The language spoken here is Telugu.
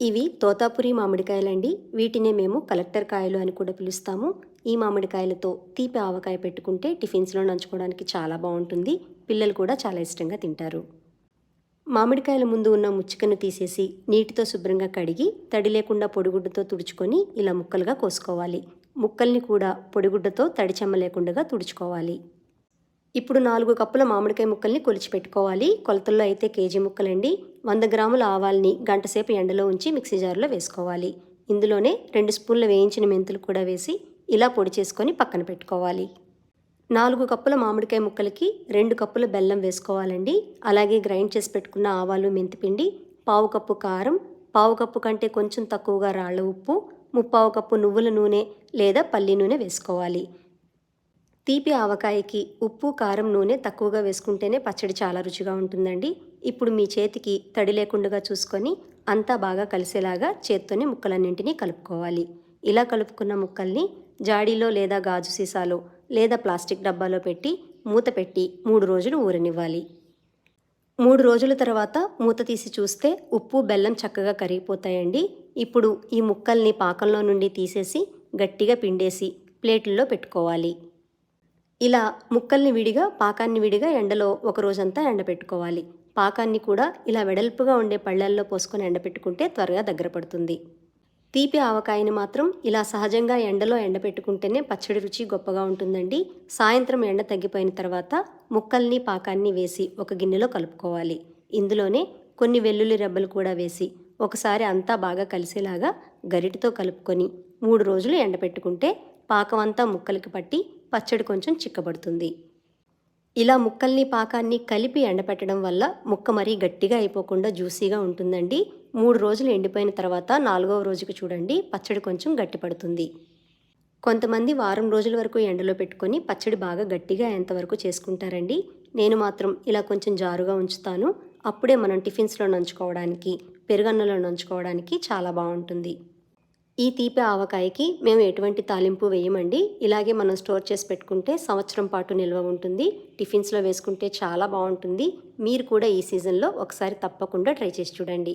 ఇవి తోతాపురి మామిడికాయలండి. వీటినే మేము కలెక్టర్ కాయలు అని కూడా పిలుస్తాము. ఈ మామిడికాయలతో తీపి ఆవకాయ పెట్టుకుంటే టిఫిన్స్లో నంచుకోవడానికి చాలా బాగుంటుంది. పిల్లలు కూడా చాలా ఇష్టంగా తింటారు. మామిడికాయల ముందు ఉన్న ముచ్చికను తీసేసి నీటితో శుభ్రంగా కడిగి తడి లేకుండా పొడిగుడ్డతో తుడుచుకొని ఇలా ముక్కలుగా కోసుకోవాలి. ముక్కల్ని కూడా పొడిగుడ్డతో తడి చెమ్మ లేకుండా తుడుచుకోవాలి. ఇప్పుడు నాలుగు కప్పుల మామిడికాయ ముక్కల్ని కొలిచి పెట్టుకోవాలి కొలతల్లో అయితే కేజీ ముక్కలండి. వంద గ్రాముల ఆవాల్ని గంటసేపు ఎండలో ఉంచి మిక్సీ జార్లో వేసుకోవాలి. ఇందులోనే రెండు స్పూన్ల వేయించిన మెంతులు కూడా వేసి ఇలా పొడి చేసుకొని పక్కన పెట్టుకోవాలి. నాలుగు కప్పుల మామిడికాయ ముక్కలకి రెండు కప్పుల బెల్లం వేసుకోవాలండి. అలాగే గ్రైండ్ చేసి పెట్టుకున్న ఆవాలు మెంతిపిండి పావు కప్పు కారం పావు కప్పు కంటే కొంచెం తక్కువగా రాళ్ళ ఉప్పు ముప్పావు కప్పు నువ్వుల నూనె లేదా పల్లి నూనె వేసుకోవాలి. తీపి ఆవకాయకి ఉప్పు కారం నూనె తక్కువగా వేసుకుంటేనే పచ్చడి చాలా రుచిగా ఉంటుందండి. ఇప్పుడు మీ చేతికి తడి లేకుండా చూసుకొని అంతా బాగా కలిసేలాగా చేత్తోనే ముక్కలన్నింటినీ కలుపుకోవాలి. ఇలా కలుపుకున్న ముక్కల్ని జాడీలో లేదా గాజు సీసాలో లేదా ప్లాస్టిక్ డబ్బాలో పెట్టి మూత పెట్టి మూడు రోజులు ఊరనివ్వాలి. మూడు రోజుల తర్వాత మూత తీసి చూస్తే ఉప్పు బెల్లం చక్కగా కరిగిపోతాయండి. ఇప్పుడు ఈ ముక్కల్ని పాకంలో నుండి తీసేసి గట్టిగా పిండేసి ప్లేట్లలో పెట్టుకోవాలి. ఇలా ముక్కల్ని విడిగా పాకాన్ని విడిగా ఎండలో ఒక రోజంతా ఎండపెట్టుకోవాలి. పాకాన్ని కూడా ఇలా వెడల్పుగా ఉండే పళ్ళల్లో పోసుకొని ఎండపెట్టుకుంటే త్వరగా దగ్గర పడుతుంది. తీపి ఆవకాయని మాత్రం ఇలా సహజంగా ఎండలో ఎండపెట్టుకుంటేనే పచ్చడి రుచి గొప్పగా ఉంటుందండి. సాయంత్రం ఎండ తగ్గిపోయిన తర్వాత ముక్కల్ని పాకాన్ని వేసి ఒక గిన్నెలో కలుపుకోవాలి. ఇందులోనే కొన్ని వెల్లుల్లి రెబ్బలు కూడా వేసి ఒకసారి అంతా బాగా కలిసేలాగా గరిటితో కలుపుకొని మూడు రోజులు ఎండపెట్టుకుంటే పాకం అంతా ముక్కలకి పట్టి పచ్చడి కొంచెం చిక్కబడుతుంది. ఇలా ముక్కల్ని పాకాన్ని కలిపి ఎండపెట్టడం వల్ల ముక్క మరీ గట్టిగా అయిపోకుండా జ్యూసీగా ఉంటుందండి. మూడు రోజులు ఎండిపోయిన తర్వాత నాలుగవ రోజుకి చూడండి పచ్చడి కొంచెం గట్టిపడుతుంది. కొంతమంది వారం రోజుల వరకు ఎండలో పెట్టుకొని పచ్చడి బాగా గట్టిగా ఎంతవరకు చేసుకుంటారండి. నేను మాత్రం ఇలా కొంచెం జారుగా ఉంచుతాను. అప్పుడే మనం టిఫిన్స్లో నంచుకోవడానికి పెరుగన్నంలో నంచుకోవడానికి చాలా బాగుంటుంది. ఈ తీపి ఆవకాయకి మేము ఎటువంటి తాలింపు వేయమండి. ఇలాగే మనం స్టోర్ చేసి పెట్టుకుంటే సంవత్సరం పాటు నిల్వ ఉంటుంది. టిఫిన్స్లో వేసుకుంటే చాలా బాగుంటుంది. మీరు కూడా ఈ సీజన్లో ఒకసారి తప్పకుండా ట్రై చేసి చూడండి.